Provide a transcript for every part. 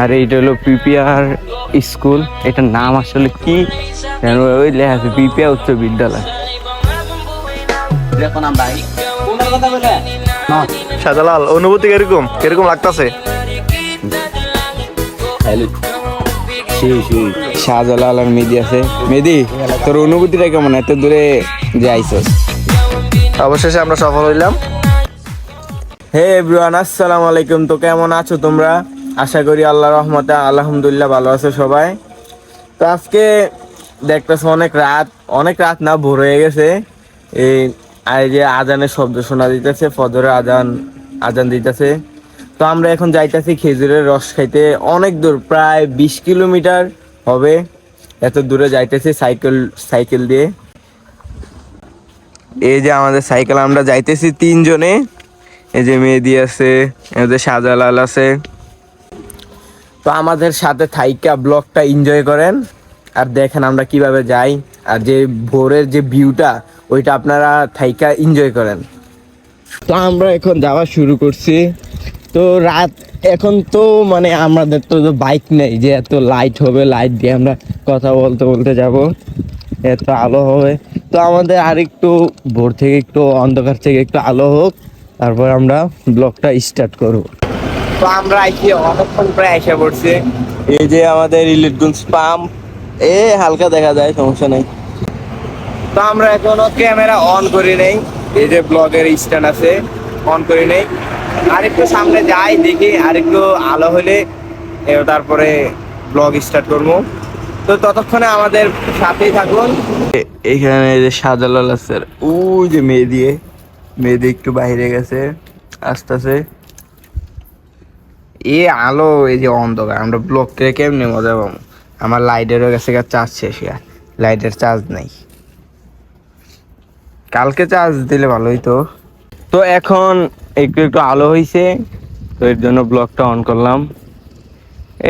আর এইটা হলো PPR school. এটার নাম আসলে কি? ওই লেখা আছে পিপিআর উচ্চ বিদ্যালয়। শাহজালাল অনুভূতি কীরকম? কীরকম লাগতাছে? শাহজালাল আর মেদি আছে। মেদি তোর অনুভূতিটা কেমন? এত দূরে যে আইসস অবশেষে আমরা সফল হইলাম। হে এভরিওয়ান আসসালামু আলাইকুম। তো কেমন আছো তোমরা? আশা করি আল্লাহ রহমতে আলহামদুলিল্লাহ ভালো আছে সবাই। তো আজকে দেখতেছো অনেক রাত অনেক রাত না, ভোর হয়ে গেছে। এই আর যে আজানের শব্দ শোনা দিতেছে, ফজরের আজান আজান দিতেছে। তো আমরা এখন যাইতেছি খেজুরের রস খাইতে। অনেক দূর, প্রায় বিশ কিলোমিটার হবে। এত দূরে যাইতেছি সাইকেল সাইকেল দিয়ে। এই যে আমাদের সাইকেল, আমরা যাইতেছি তিনজনে। এই যে মেহেদি আছে এদের শাহজালাল আছে। আমাদের সাথে থাইকা ব্লগটা এনজয় করেন। আর দেখেন আমরা কীভাবে যাই, আর যে ভোরের যে ভিউটা ওইটা আপনারা থাইকা এনজয় করেন। তো আমরা এখন যাওয়া শুরু করছি। তো রাত, এখন তো মানে আমাদের তো বাইক নেই, যে এত লাইট হবে লাইট দিয়ে আমরা কথা বলতে বলতে যাব। এত আলো হবে। তো আমাদের আরেকটু ভোর থেকে একটু অন্ধকার থেকে একটু আলো হোক, তারপর আমরা ব্লগটা স্টার্ট করব। তো আমরা আইসি অনেকক্ষণ প্রায় এসে পড়ছি। এই যে আমাদের ইলেকট্রনিক্স পাম্প এ হালকা দেখা যায়, সমস্যা নেই। তো আমরা এখনও ক্যামেরা অন করি নেই, এই যে ব্লগের স্ট্যান্ড আছে, অন করি নেই। আরেকটু সামনে যাই, দেখি আরেকটু আলো হলে তারপরে ব্লগ স্টার্ট করব। তো ততক্ষণে আমাদের সাথেই থাকুন। এখানে যে শাহজালাল আছে, ওই যে মেয়ে দিয়ে মেয়েদি একটু বাইরে গেছে, আসতেছে। এ আলো, এই যে অন্ধকার, আমরা ব্লক থেকে কেমনে মজা পাবো? আমার লাইটেরও গেছে চার্জ শেষ লাইটের চার্জ নাই। কালকে চার্জ দিলে ভালোই তো। তো এখন একটু একটু আলো হইছে, তো এর জন্য ব্লকটা অন করলাম।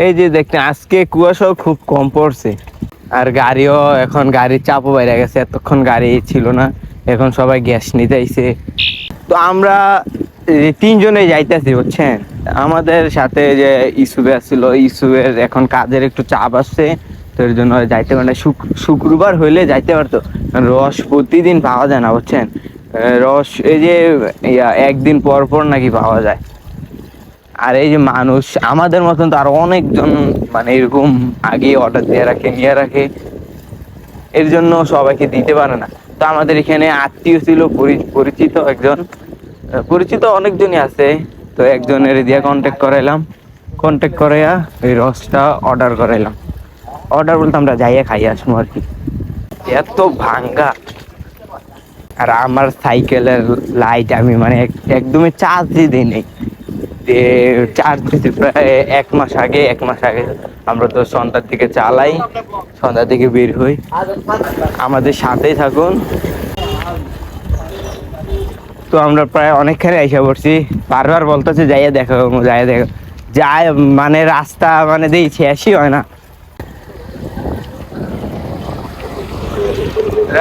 এই যে দেখতে আজকে কুয়াশাও খুব কম পড়ছে। আর গাড়িও এখন গাড়ির চাপও বাইরে গেছে, এতক্ষণ গাড়ি ছিল না, এখন সবাই গ্যাস নিতে আইছে। তো আমরা তিনজনে যাইতেছি, বুঝছেন? আমাদের সাথে যে ইসুবে আসছিল ইসুবের এখন কাজের একটু চাপ আসছে, তো এর জন্য যাইতে পারে শুক্রবার হইলে যাইতে পারতো। রস প্রতিদিন পাওয়া যায় না, বুঝছেন? রস এই যে একদিন পর পর নাকি পাওয়া যায়। আর এই যে মানুষ, আমাদের মতন তো আরও অনেকজন মানে এরকম আগে অর্ডার দিয়ে রাখে, নিয়ে রাখে। এর জন্য সবাইকে দিতে পারে না। তো আমাদের এখানে আত্মীয় ছিল, পরি- পরিচিত একজন। পরিচিত অনেকজনই আছে। তো একজনের দিয়ে কন্ট্যাক্ট করাইলাম। কন্ট্যাক্ট করাইয়া ওই রসটা অর্ডার করাইলাম। অর্ডার বলতে আমরা যাইয়া খাই আসব আর কি। এত ভাঙ্গা। আর আমার সাইকেলের লাইট আমি মানে এক- একদমই চার্জই দিই নেই। চার্জ দিতে প্রায় এক মাস আগে, এক মাস আগে আমরা তো সন্ধ্যার দিকে চালাই, সন্ধ্যার দিকে বের হই। আমাদের সাথেই থাকুন। তো আমরা প্রায় অনেকখানি এসে পড়ছি। বারবার বলতেছে, যাইয়া দেখো যাইয়া দেখো। যায় মানে রাস্তা মানে দেই শেষই হয় না।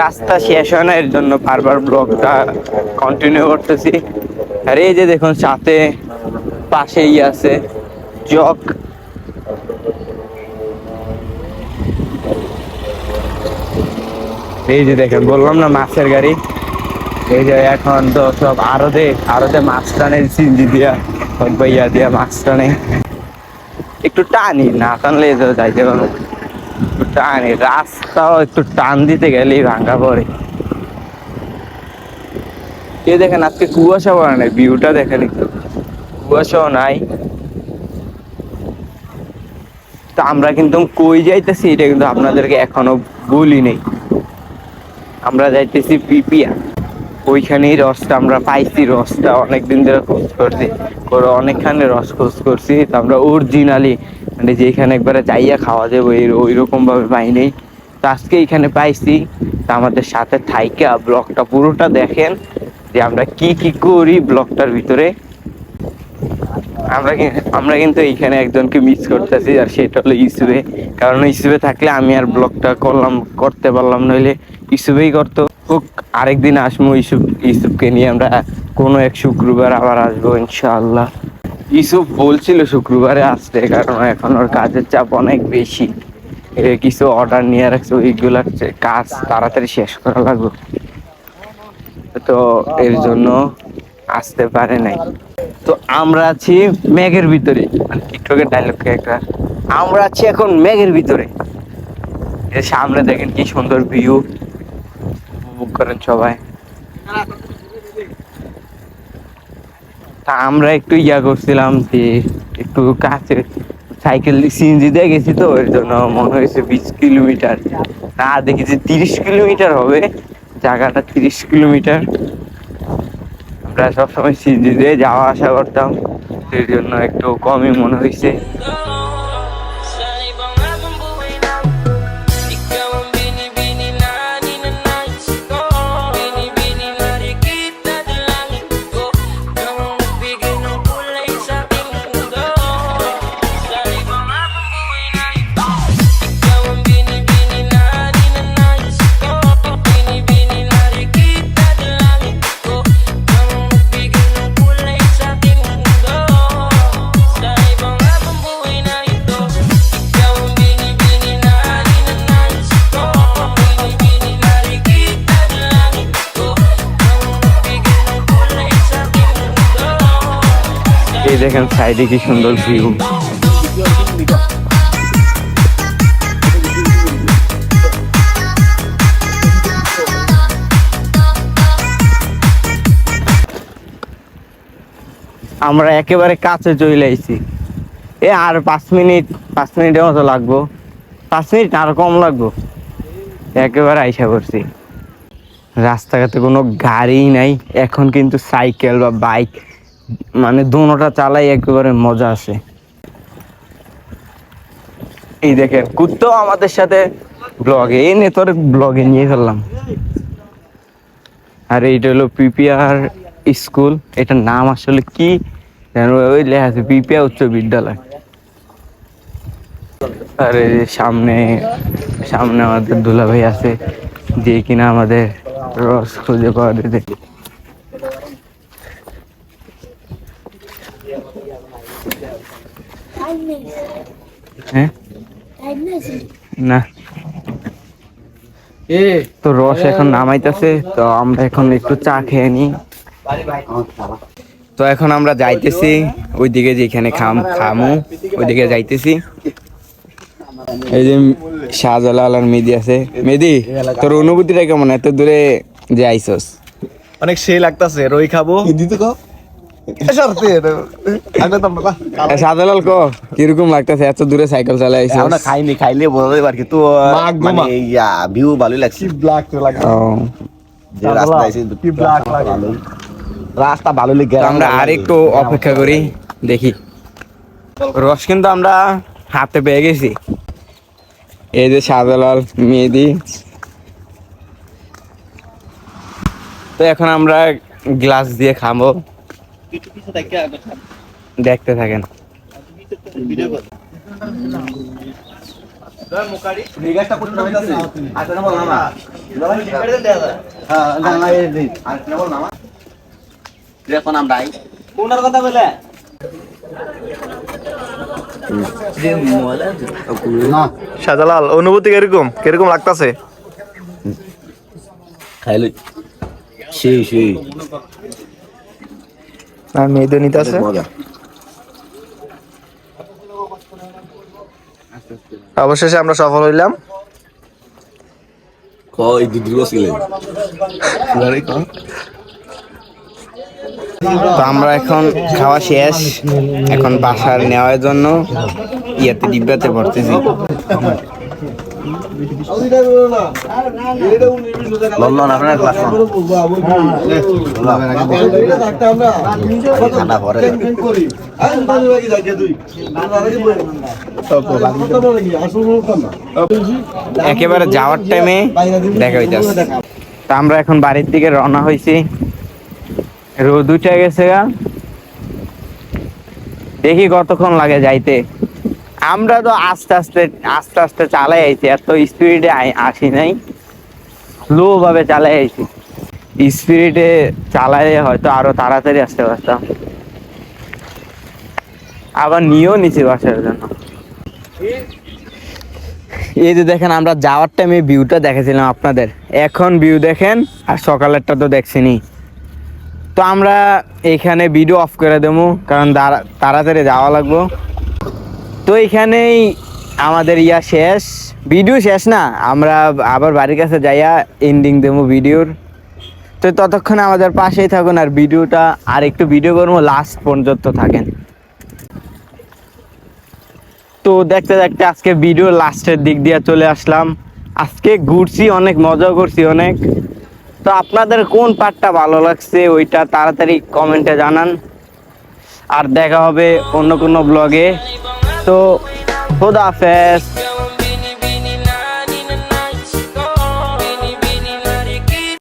রাস্তা শেষ হয় না, এর জন্য বারবার ব্লগটা কন্টিনিউ করতেছি। আর এই যে দেখুন, সাথে পাশেই আছে জগ। এই যে দেখেন, বললাম না, মাছের গাড়ি। এই যে এখন তো সব আরদে আরদে মাছ টানে সিঞ্জি দিয়া, সব ইয়া দিয়া মাছ টানে একটু টানি, না টানলে তো যাইতে পারব একটু টানি, রাস্তাও একটু টান দিতে গেলেই ভাঙ্গা পড়ে। এ দেখেন, আজকে কুয়াশা পড়ে নাই ভিউটা দেখেন একটু। কুয়াশাও নাই। তা আমরা কিন্তু কই যাইতেছি, এটা কিন্তু আপনাদেরকে এখনও বলি নেই। আমরা যাইতেছি পিপিয়া ওইখানেই রসটা আমরা পাইছি রসটা, অনেকদিন ধরে খোঁজ করছি। করে অনেকখানে রস খোঁজ করছি, তো আমরা অরিজিনালি মানে যেখানে একবারে যাইয়া খাওয়া যাবে, ওই ওই রকম ভাবে পাইনি। তো আজকে এখানে পাইছি। তা আমাদের সাথে থাইকা ব্লগটা পুরোটা দেখেন যে আমরা কি কি করি ব্লগটার ভিতরে। আমরা আমরা কিন্তু এইখানে একজনকে মিস করতেছি আর সেটা হলো ইসুবে। কারণ ইসুবে থাকলে আমি আর ব্লগটা করলাম করতে পারলাম নইলে ইসুবেই করতো। হোক, আরেকদিন আসব ইসুফ ইসুবকে নিয়ে আমরা কোনো এক শুক্রবার আবার আসব, ইনশাআল্লাহ। ইসুফ বলছিল শুক্রবারে আসতে, কারণ এখন ওর কাজের চাপ অনেক বেশি। কিছু অর্ডার নিয়ে রাখছে ওইগুলার কাজ তাড়াতাড়ি শেষ করা লাগবে। তো এর জন্য আসতে পারে নাই। তো আমরা আছি মেঘের ভিতরে। টিকটকের ডায়লগ একটা আমরা আছি এখন মেঘের ভিতরে। সামনে দেখেন কি সুন্দর ভিউ উপভোগ করেন সবাই। তা আমরা একটু ইয়া করছিলাম যে একটু কাছে সাইকেল সিএনজি দিয়ে গেছি তো, এর জন্য মনে হয়েছে বিশ কিলোমিটার। না দেখি যে তিরিশ কিলোমিটার হবে, জায়গাটা তিরিশ কিলোমিটার। আমরা সবসময় সিএনজি দিয়ে যাওয়া আসা করতাম সেই জন্য একটু কমই মনে হয়েছে। দেখেন সাইডে কি সুন্দর ভিউ আমরা একেবারে কাছে চলে আইছি। এ আর পাঁচ মিনিট, পাঁচ মিনিটের মতো লাগবো। পাঁচ মিনিট আর কম লাগবো। একেবারে আইসা করছি রাস্তাঘাটে কোনো গাড়ি নাই। এখন কিন্তু সাইকেল বা বাইক মানে দোনোটা চালাই একেবারে মজা আসে। এই দেখেন কুত্তাও আমাদের সাথে ব্লগে এই নে তোর ব্লগে নিয়ে ফেললাম। আর এইটা হলো পিপিআর স্কুল। এটার নাম আসলে কি ওই লেখা আছে, পিপিআর উচ্চ বিদ্যালয়। আর, সামনে সামনে আমাদের দুলা ভাই আছে, যে কিনা আমাদের রস খুঁজে পাওয়া দিতে। হ্যাঁ? না। তো রস এখন নামাইতেছে তো আমরা এখন একটু চা খেয়ে নিই তো এখন আমরা যাইতেছি ওইদিকে যেখানে খাম খামু ওইদিকে যাইতেছি। এই যে শাহজালাল আর মেদি আছে। মেদি তোর অনুভূতিটা কেমন? এত দূরে যে আইসস। অনেক সেই লাগতাছে রই খাব। দিতে কো শাহজালাল ক কীরকম লাগতেছে? এত দূরে সাইকেল চালাই আইসস আমরা খাইনি খাইলে বোঝা যাবে কি তো মানে ইয়া ভিউ ভালোই লাগছে। ব্ল্যাক লাগে। যে রাস্তা আছে কি ব্ল্যাক লাগে। রাস্তা ভালো লেগে। আমরা আর অপেক্ষা করি দেখি। রস কিন্তু আমরা হাতে পেয়ে গেছি। এই যে শাহজালাল মেহেদি। তো এখন আমরা গ্লাস দিয়ে খাব। দেখতে থাকেন। শাহজালাল অনুভূতি কীরকম? কীরকম লাগতাছে? খাইলে সেই সেই। আর মেয়েদে নিতে আছে? অবশেষে আমরা সফল হইলাম। কই দুধগুলো ছিলেন তো আমরা এখন খাওয়া শেষ। এখন বাসার নেওয়ার জন্য ইয়াতে ডিব্বাতে ভরতেছি। আপনার ক্লাস ঠান্ডা পরে একেবারে যাওয়ার টাইমে দেখা হইতাছে তা আমরা এখন বাড়ির দিকে রওনা হয়েছি রোদ উঠে গেছে দেখি কতক্ষণ লাগে যাইতে। আমরা তো আস্তে আস্তে আস্তে আস্তে চালাই আইছি এত স্পিডে আসি নাই। স্লো ভাবে চালাই আইছি। স্পিডে চালাইলে হয়তো আরও তাড়াতাড়ি আসতে পারতাম। আবার নিয়েও নিছি বাসার জন্য। এই যে দেখেন, আমরা যাওয়ার টাইমে ভিউটা দেখেছিলাম আপনাদের। এখন ভিউ দেখেন, আর সকালেরটা তো দেখছেনই। তো আমরা এখানে ভিডিও অফ করে দেবো, কারণ তাড়াতাড়ি যাওয়া লাগবো। তো এখানেই আমাদের ইয়া শেষ। ভিডিও শেষ না, আমরা আবার বাড়ির কাছে যাইয়া এন্ডিং দেবো ভিডিওর। তো ততক্ষণে আমাদের পাশেই থাকুন আর ভিডিওটা আর একটু ভিডিও করব লাস্ট পর্যন্ত থাকেন। তো দেখতে দেখতে আজকে ভিডিও লাস্টের দিক দিয়ে চলে আসলাম। আজকে ঘুরছি অনেক, মজা করছি অনেক। তো আপনাদের কোন পার্টটা ভালো লাগছে ওইটা তাড়াতাড়ি কমেন্টে জানান। আর দেখা হবে অন্য কোনো ব্লগে Então, toda a festa.